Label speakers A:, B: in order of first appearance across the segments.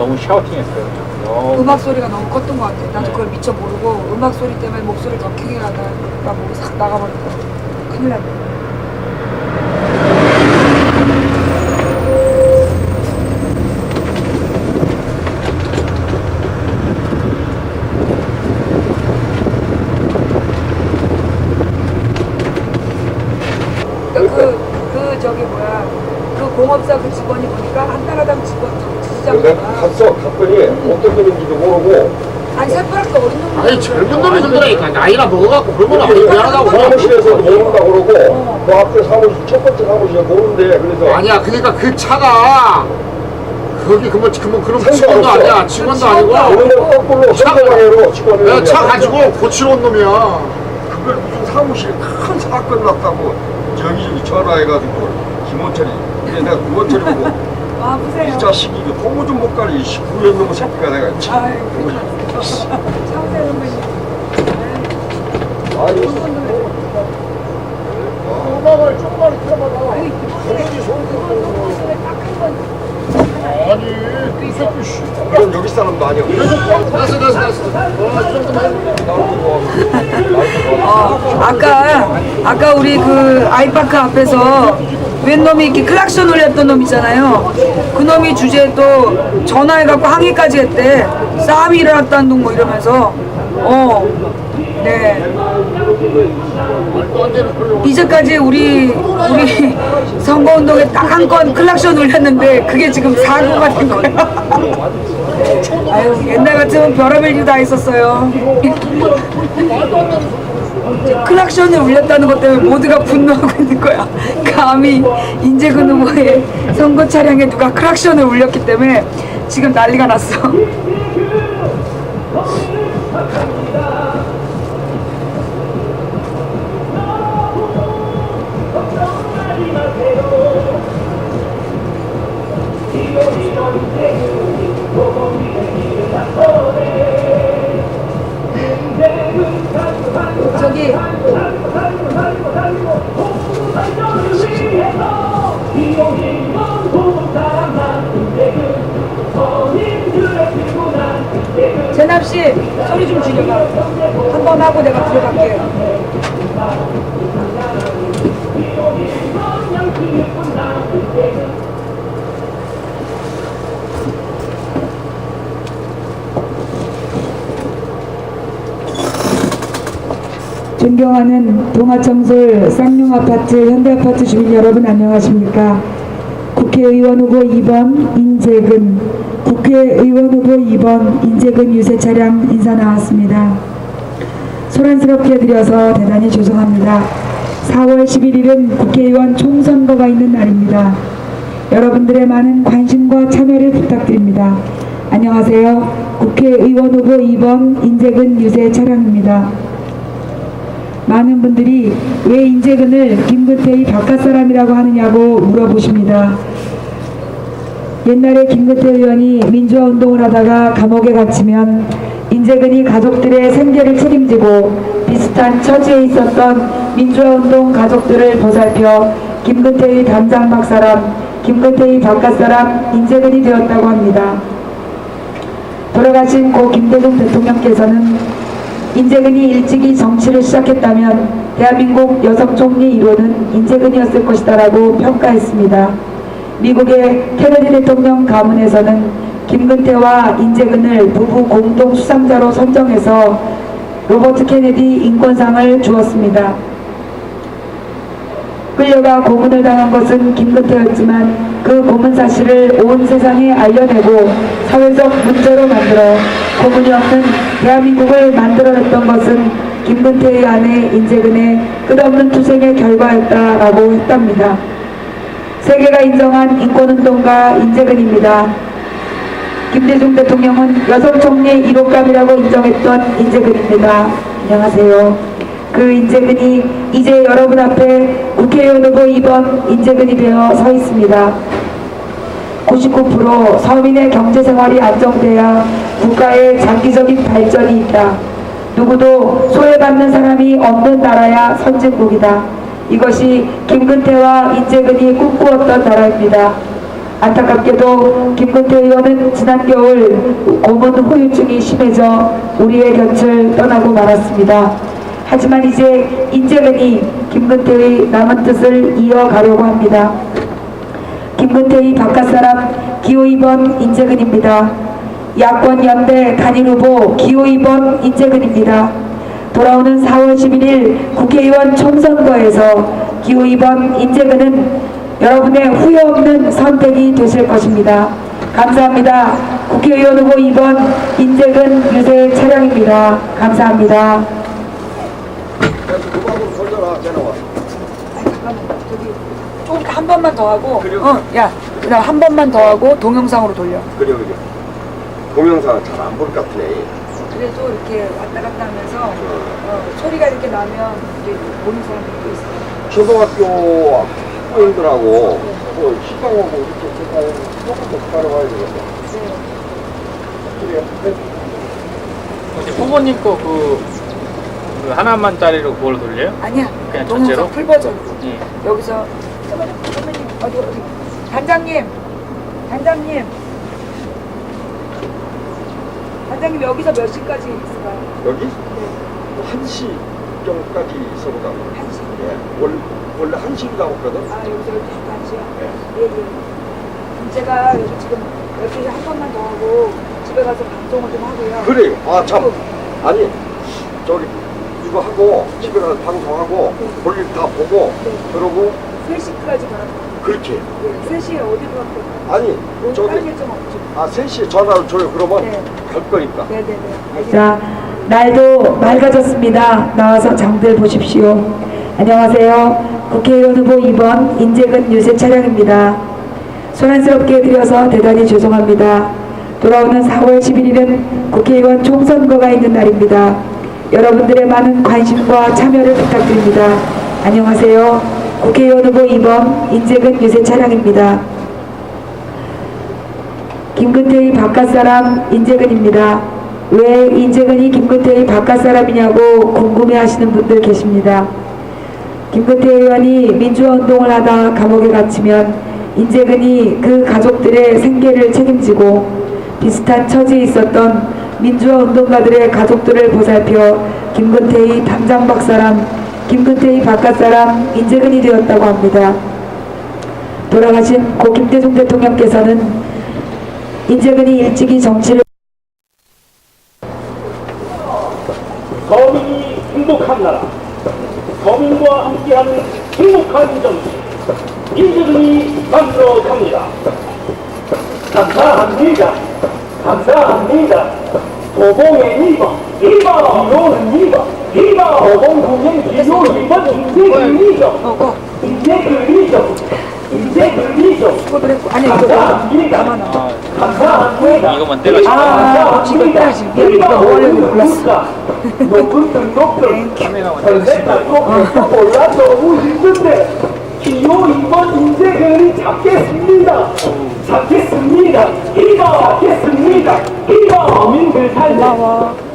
A: 너무 샤우팅했어요. 너무
B: 음악 소리가 너무 컸던 것 같아. 나도 그걸 미처 모르고 음악 소리 때문에 목소리를 더 크게 하다가 목이 싹 나가버렸다. 큰일 났네. 그, 그 저기 뭐야 그 공업사 그 직원이 보니까 한나라당 직원 지지자구나
C: 갔어. 갔더니 어떤 놈인지도 모르고.
B: 아니 새파랗게 어린 놈이
D: 아니 젊은 놈이 그러니까. 나이가 먹어갖고 그러면
C: 여기
D: 미안하다고.
C: 사무실에서 모른다 그러고
B: 어.
C: 그 앞에 사무실 첫 번째 사무실에 모른대. 그래서
D: 아니야. 그러니까 그 차가 거기 그뭐 그뭐 그런
C: 상관없어.
D: 직원도 아니야 직원도 아니고.
C: 오늘 거꾸로
D: 차-
C: 선거방해로 직원을
D: 그냥 차 가지고 고치러 온 놈이야.
C: 그걸 무슨 사무실에 큰 사건 났다고 여기저기 전화해가지고 김원철이 근데 내가 김원철이 보고
B: 아 보세요.
C: 이 자식이 이거 고무 좀못 가리 19년 넘은 새끼가 내가 참
B: 아이 차우세 선배님.
C: 아니
D: 음악을 조금만 틀어봐봐
B: 아니 기본적인 소리를 딱한번.
D: 아니 이 새끼 씨.
C: 이건 여기 사람도 아니야.
D: 어이 정도만 해
B: 어, 아까 아까 우리 그 아이파크 앞에서 웬 놈이 이렇게 클락션 울렸던 놈 있잖아요. 그 놈이 주제에 또 전화해갖고 항의까지 했대. 싸움이 일어났다는 둥뭐 이러면서 어, 네. 이제까지 우리 우리 선거운동에 딱 한 건 클락션 울렸는데 그게 지금 사고가 된 거야. 아유 옛날 같으면 별의별 일다 있었어요. 클락션을 울렸다는 것 때문에 모두가 분노하고 있는 거야. 감히 인재근 후보의 선거 차량에 누가 클락션을 울렸기 때문에 지금 난리가 났어. 재납 씨 소리 좀 줄여봐. 한 번 하고 내가 들어갈게. 존경하는 동아청솔 쌍용아파트 현대아파트 주민 여러분 안녕하십니까? 국회의원 후보 2번 인재근 국회의원 후보 2번 인재근 유세 차량 인사 나왔습니다. 소란스럽게 드려서 대단히 죄송합니다. 4월 11일은 국회의원 총선거가 있는 날입니다. 여러분들의 많은 관심과 참여를 부탁드립니다. 안녕하세요. 국회의원 후보 2번 인재근 유세 차량입니다. 많은 분들이 왜 인재근을 김근태의 바깥 사람이라고 하느냐고 물어보십니다. 옛날에 김근태 의원이 민주화 운동을 하다가 감옥에 갇히면 인재근이 가족들의 생계를 책임지고 비슷한 처지에 있었던 민주화 운동 가족들을 보살펴 김근태의 담장 박 사람, 김근태의 바깥 사람 인재근이 되었다고 합니다. 돌아가신 고 김대중 대통령께서는 인재근이 일찍이 정치를 시작했다면 대한민국 여성 총리 1호는 인재근이었을 것이다라고 평가했습니다. 미국의 케네디 대통령 가문에서는 김근태와 인재근을 부부 공동 수상자로 선정해서 로버트 케네디 인권상을 주었습니다. 끌려가 고문을 당한 것은 김근태였지만 그 고문 사실을 온 세상에 알려내고 사회적 문제로 만들어 고문이 없는 대한민국을 만들어냈던 것은 김근태의 아내 인재근의 끝없는 투쟁의 결과였다라고 했답니다. 세계가 인정한 인권운동가 인재근입니다. 김대중 대통령은 여성 총리 1호감이라고 인정했던 인재근입니다. 안녕하세요. 그 인재근이 이제 여러분 앞에 국회의원 후보 2번 인재근이 되어 서 있습니다. 99% 서민의 경제생활이 안정돼야 국가의 장기적인 발전이 있다. 누구도 소외받는 사람이 없는 나라야 선진국이다. 이것이 김근태와 인재근이 꿈꾸었던 나라입니다. 안타깝게도 김근태 의원은 지난 겨울 고문 후유증이 심해져 우리의 곁을 떠나고 말았습니다. 하지만 이제 인재근이 김근태의 남은 뜻을 이어가려고 합니다. 김근태의 바깥사람 기호 2번 인재근입니다. 야권 연대 단일 후보 기호 2번 인재근입니다. 돌아오는 4월 11일 국회의원 총선거에서 기호 2번 인재근은 여러분의 후회 없는 선택이 되실 것입니다. 감사합니다. 국회의원 후보 2번 인재근 유세 차량입니다. 감사합니다. 한 번만 더 하고? 어, 야, 그다음 한 번만 더 하고 동영상으로 돌려.
C: 그래 그래 동영상 잘 안 볼 것 같네
B: 그래도 이렇게 왔다 갔다 하면서 어, 소리가 이렇게 나면 이제 보는 사람들도 있어요.
C: 초등학교 학부모님들하고 뭐 식당하고 이렇게 제가 조금 더 따라와야 되겠다 그래요
A: 혹시 후보님 거 그, 그 하나만짜리로 그걸 돌려요?
B: 아니야,
A: 그냥
B: 동영상
A: 전체로?
B: 풀 버전으로.
A: 예.
B: 여기서 선배님, 선배님 어디 어디 단장님, 단장님, 단장님 여기서 몇 시까지 있을까요?
C: 여기? 한 시경까지 있어보다
B: 한 시.
C: 예. 원, 원래 한 시인가 없거든
B: 아 여기서 12시부터 한 시요?
C: 예.
B: 예, 예. 그럼 제가 여기 지금 12시 한 번만 더 하고 집에 가서 방송을 좀 하고요.
C: 그래요 아참 아니 저기 이거 하고 집에 가서 방송하고 볼일 다 보고
B: 네.
C: 그러고
B: 3시까지 가라고.
C: 그렇게
B: 예, 3시에 어디로 갈까요?
C: 아니 저기
B: 좀 없죠.
C: 아 3시에 전화를 줘요 그러면
B: 네.
C: 갈 거니까
B: 네네네. 자, 날도 맑아졌습니다. 나와서 장들 보십시오. 안녕하세요. 국회의원 후보 2번 인재근 유세 차량입니다. 소란스럽게 드려서 대단히 죄송합니다. 돌아오는 4월 11일은 국회의원 총선거가 있는 날입니다. 여러분들의 많은 관심과 참여를 부탁드립니다. 안녕하세요. 국회의원 후보 2번 인재근 유세 차량입니다. 김근태의 바깥사람 인재근입니다. 왜 인재근이 김근태의 바깥사람이냐고 궁금해하시는 분들 계십니다. 김근태 의원이 민주화 운동을 하다 감옥에 갇히면 인재근이 그 가족들의 생계를 책임지고 비슷한 처지에 있었던 민주화 운동가들의 가족들을 보살펴 김근태의 담장 박사람, 김근태의 바깥사람 인재근이 되었다고 합니다. 돌아가신 고 김대중 대통령께서는 인재근이 일찍이 정치를
E: 서민이 행복한 나라, 서민과 함께하는 행복한 정치, 인재들이 만들어 갑니다. 감사합니다. 감사합니다. 도봉의 2번, 2번, 기호는 2번, 2번, 도봉구의 기호는 2번, 인재근이죠. 인재근이죠. 인재근이죠.
B: 아니 이거
E: 감사합니다. 감사합니다.
A: 이거만 떼가지고.
B: 아, 지금. 미안, 이거 뭐 하려고 몰랐어.
E: 높은 등 높은
A: 카메라만
E: 선생님 또 올라 너무 힘든데 기호 2번 인재근이 잡겠습니다. 잡겠습니다. 2번 잡겠습니다. 2번 국민들 살때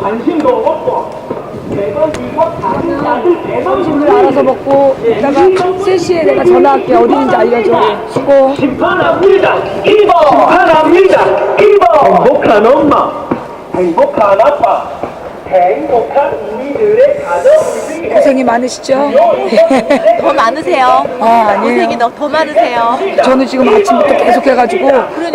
E: 관심도 없고
B: 점심을 알아서 먹고 이따가 3시에 내가 전화할게 어디인지 알려줘. 수고.
E: 심판합니다. 2번 심판합니다. 2번 행복한 엄마. 행복한 아빠
B: 고생이 많으시죠?
F: 더 많으세요.
B: 아 아니에요.
F: 고생이 너, 더 많으세요.
B: 저는 지금 아침부터 계속 해가지고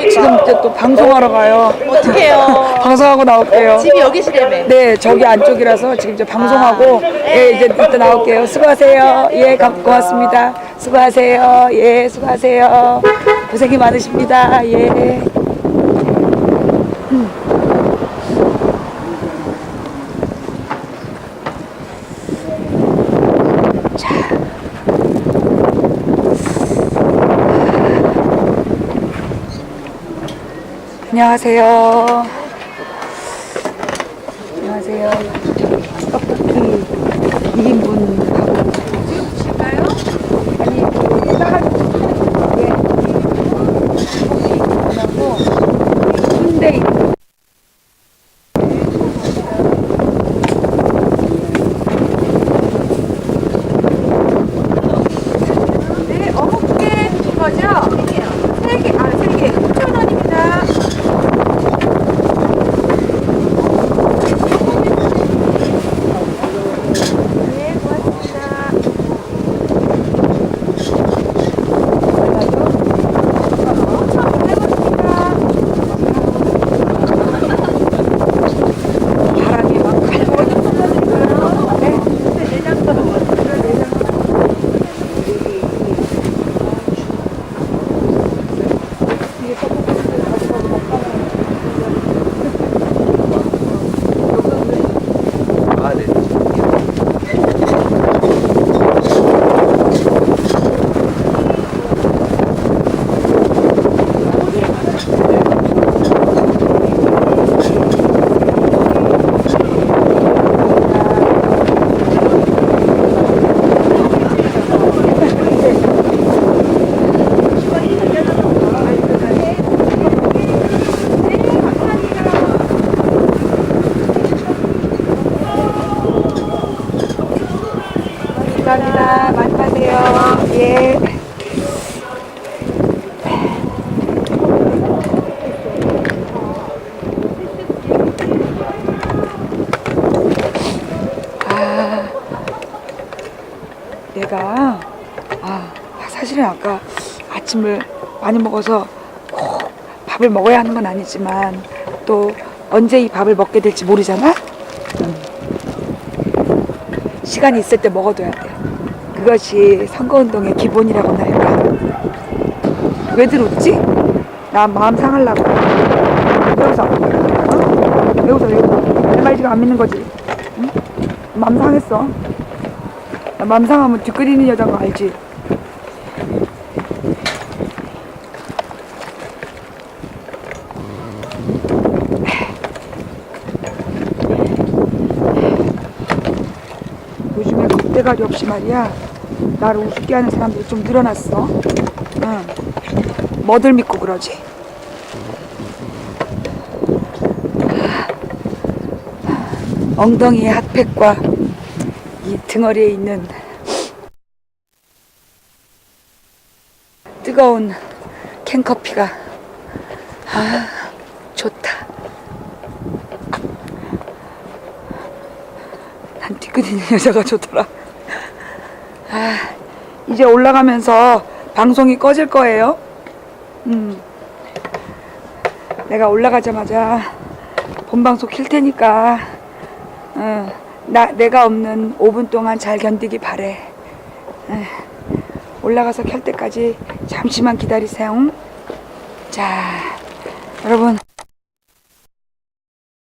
B: 지금 이제 또 방송하러 가요.
F: 어떡해요.
B: 방송하고 나올게요.
F: 집이 여기시라며.
B: 네 저기 안쪽이라서 지금 이제 방송하고 예 이제 이따 나올게요. 수고하세요. 예 감- 고맙습니다. 수고하세요. 예 수고하세요. 고생이 많으십니다. 예 안녕하세요. 안녕하세요. 떡볶이 1인분 하고. 주실까요? 아니, 그, 싸가지고. 예. 떡볶이 하고, 순대 있고. 네, 어묵 두개 주신 거죠? 세 개, 아, 세 개. 사실은 아까 아침을 많이 먹어서 꼭 밥을 먹어야 하는 건 아니지만 또 언제 이 밥을 먹게 될지 모르잖아. 음. 시간이 있을 때 먹어둬야 돼. 그것이 선거운동의 기본이라고나 할까. 왜들 웃지? 나 마음 상하려고. 왜 웃어? 어? 왜 웃어? 왜 웃어? 내말 지금 안 믿는 거지? 응? 마음 상했어. 나 마음 상하면 뒷그리는 여자인 거 알지? 요즘에 겁 대가리 없이 말이야 나를 우습게 하는 사람들이 좀 늘어났어 응. 뭐들 믿고 그러지? 엉덩이의 핫팩과 이 등허리에 있는 뜨거운 캔커피가 아 좋다 난 뒤끝 있는 여자가 좋더라 아 이제 올라가면서 방송이 꺼질 거예요 음 내가 올라가자마자 본방송 킬 테니까 어, 나 내가 없는 5분 동안 잘 견디기 바래. 에, 올라가서 켤 때까지 잠시만 기다리세요. 자, 여러분